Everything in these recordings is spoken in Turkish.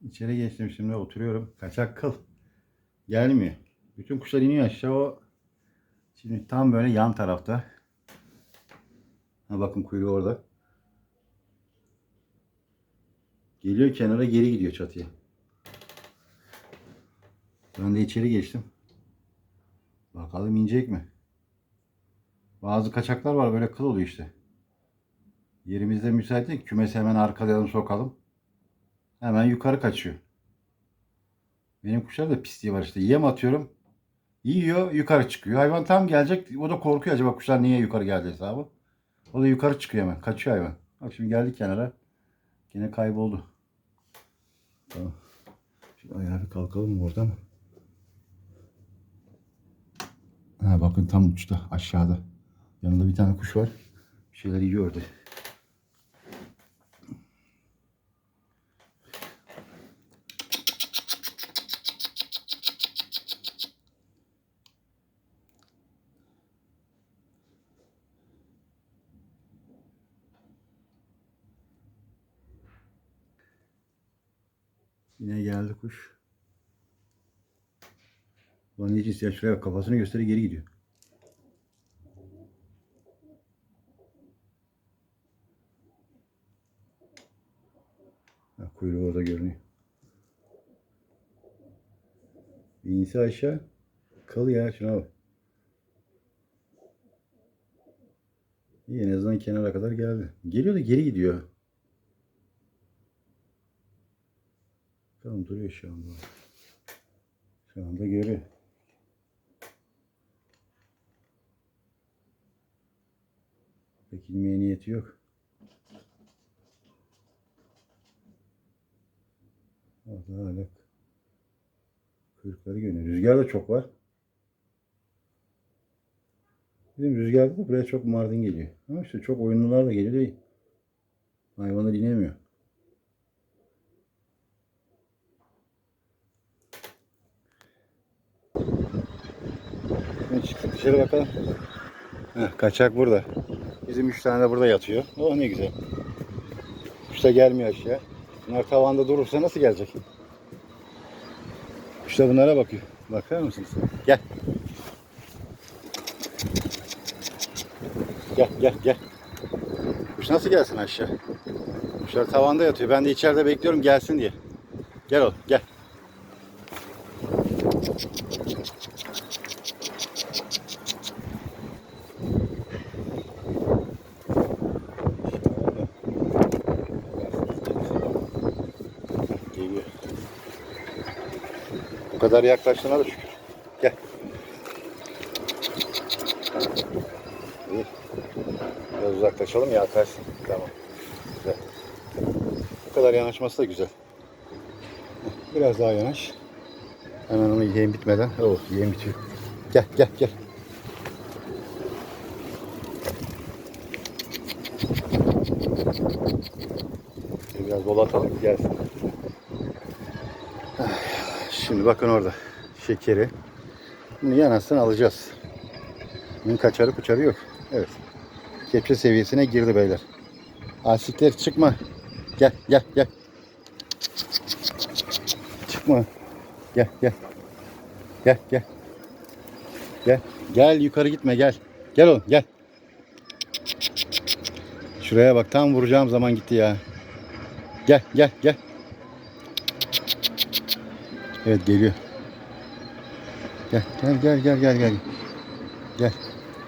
İçeri geçtim şimdi oturuyorum. Kaçak kıl. Gelmiyor. Bütün kuşlar iniyor aşağı o. Şimdi tam böyle yan tarafta. Ha bakın kuyruğu orada. Geliyor kenara geri gidiyor çatıya. Ben de içeri geçtim. Bakalım inecek mi? Bazı kaçaklar var böyle kıl oluyor işte. Yerimizde müsait değil. Kümesi hemen arkadan sokalım. Hemen yukarı kaçıyor. Benim kuşlar da pisliği var işte. Yem atıyorum. Yiyor yukarı çıkıyor. Hayvan tam gelecek. O da korkuyor acaba kuşlar niye yukarı geldi hesabı. O da yukarı çıkıyor hemen. Kaçıyor hayvan. Bak şimdi geldi kenara. Yine kayboldu. Tamam. Şimdi ayağa bir kalkalım mı oradan? Ha bakın tam uçta aşağıda. Yanında bir tane kuş var. Bir şeyler yiyor orada. Yine geldi kuş. Ulan hiç isteyen şuraya bak, kafasını gösteriyor geri gidiyor. Ha, kuyruğu orada görünüyor. İnse aşağı. Kal ya şuna bak. İyi en azından kenara kadar geldi. Geliyor da geri gidiyor. Bakalım duruyor şu anda. Şu anda görüyor. Pek inmeye niyeti yok. Orada hala kuyrukları görünüyor. Rüzgar da çok var. Bizim rüzgarda da buraya çok mardin geliyor. Ama işte çok oyunlular da geliyor değil. Hayvanlar inemiyor. Şimdi çıktık dışarı bakalım. Heh, kaçak burada. Bizim üç tane de burada yatıyor. Oh ne güzel. Kuş da gelmiyor aşağı. Bunlar tavanda durursa nasıl gelecek? Kuş da bunlara bakıyor. Bakar mısınız? Gel. Gel gel gel. Kuş nasıl gelsin aşağı? Kuşlar tavanda yatıyor. Ben de içeride bekliyorum gelsin diye. Gel oğlum gel. Geliyor. Bu kadar yaklaştığına da şükür. Gel. İyi. Biraz uzaklaşalım ya atarsın. Tamam. Güzel. Bu kadar yanaşması da güzel. Biraz daha yanaş. Hemen onu yem bitmeden. Oh yem bitiyor. Gel gel gel. Biraz dolatalım gelsin. Şimdi bakın orada şekeri. Bunu yanasını alacağız. Bunun kaçarı kuçarı yok. Evet. Kepçe seviyesine girdi beyler. Asitler çıkma. Gel gel gel. Çıkma. Gel gel. Gel gel. Gel. Gel yukarı gitme gel. Gel oğlum gel. Şuraya bak tam vuracağım zaman gitti ya. Gel gel gel. Evet geliyor. Gel gel gel gel gel gel. Gel.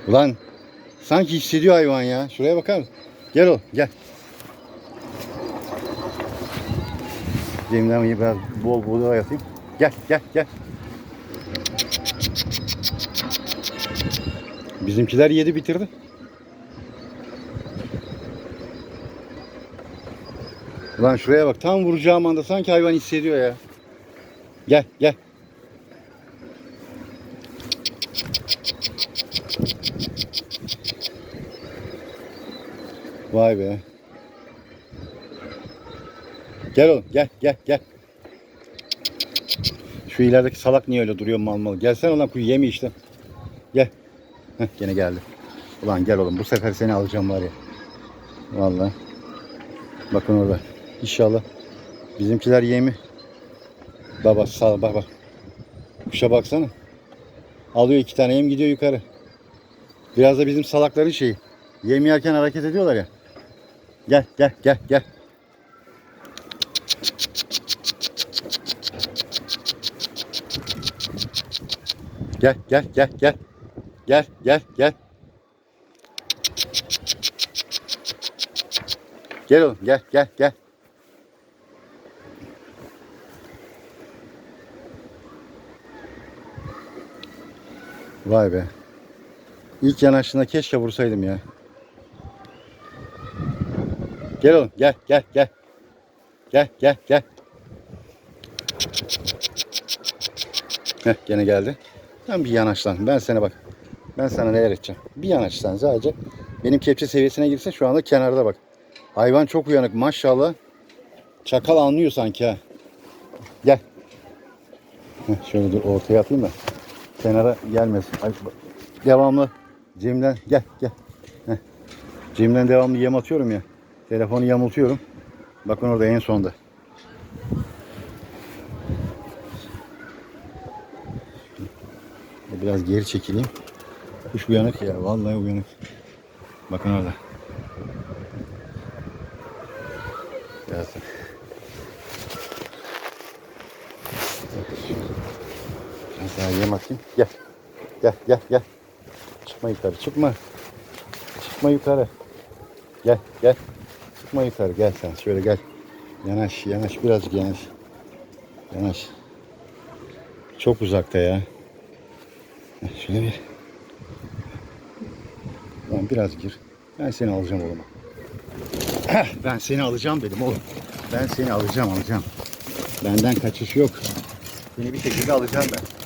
Ulan sanki hissediyor hayvan ya. Şuraya bakar mısın? Gel o gel. Cemden biraz bol bol yatayım. Gel gel gel. Bizimkiler yedi bitirdi. Ulan şuraya bak tam vuracağım anda sanki hayvan hissediyor ya. Gel gel. Vay be. Gel oğlum gel gel gel. Şu ilerideki salak niye öyle duruyor mal mal. Gelsene ulan kuyu yemi işte. Gel. Heh, gene geldi. Ulan gel oğlum bu sefer seni alacağım var ya. Vallahi. Bakın orada. İnşallah bizimkiler yemi Baba sağ bak bak. Kuşa baksana. Alıyor iki tane yem gidiyor yukarı. Biraz da bizim salakların şeyi. Yem yerken hareket ediyorlar ya. Gel gel gel gel. Gel gel gel gel. Gel gel gel. Gel oğlum gel gel gel. Vay be. İlk yanaştığında keşke vursaydım ya. Gel oğlum gel gel gel. Gel gel gel. Heh gene geldi. Tam bir yanaşlan. Ben sana bak. Ben sana ne öğreteceğim. Bir yanaşlan sadece. Benim kepçe seviyesine girse şu anda kenarda bak. Hayvan çok uyanık maşallah. Çakal anlıyor sanki ha. Gel. Heh, şöyle dur ortaya atayım da. Kenara gelmesin. Ay. Devamlı Cem'den gel gel. Heh. Cem'den devamlı yem atıyorum ya. Telefonu yamultuyorum. Bakın orada en sonda. Biraz geri çekileyim. Kuş uyanık ya. Vallahi uyanık. Bakın orada. Daha yem atayım. Gel. Gel gel gel. Çıkma yukarı çıkma. Çıkma yukarı. Gel gel. Çıkma yukarı gel sen şöyle gel. Yanaş yanaş birazcık yanaş. Yanaş. Çok uzakta ya. Şöyle bir. Lan biraz gir. Ben seni alacağım oğlum. Ben seni alacağım dedim oğlum. Ben seni alacağım alacağım. Benden kaçış yok. Seni bir şekilde alacağım ben.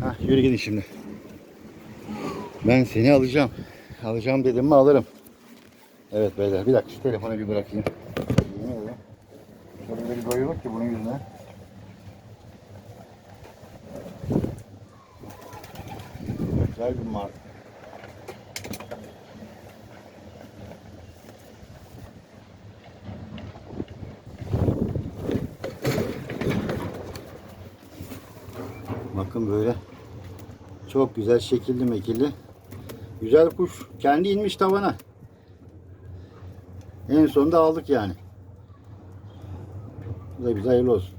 Hah, yürü gidin şimdi. Ben seni alacağım. Alacağım dedim mi alırım. Evet beyler bir dakika şu telefonu bir bırakayım. Şöyle bir doyuruk ki bunun yüzüne. Güzel bir mark. Bakın böyle çok güzel şekilli mekilli. Güzel kuş. Kendi inmiş tavana. En sonunda aldık yani. Bu da bize hayırlı olsun.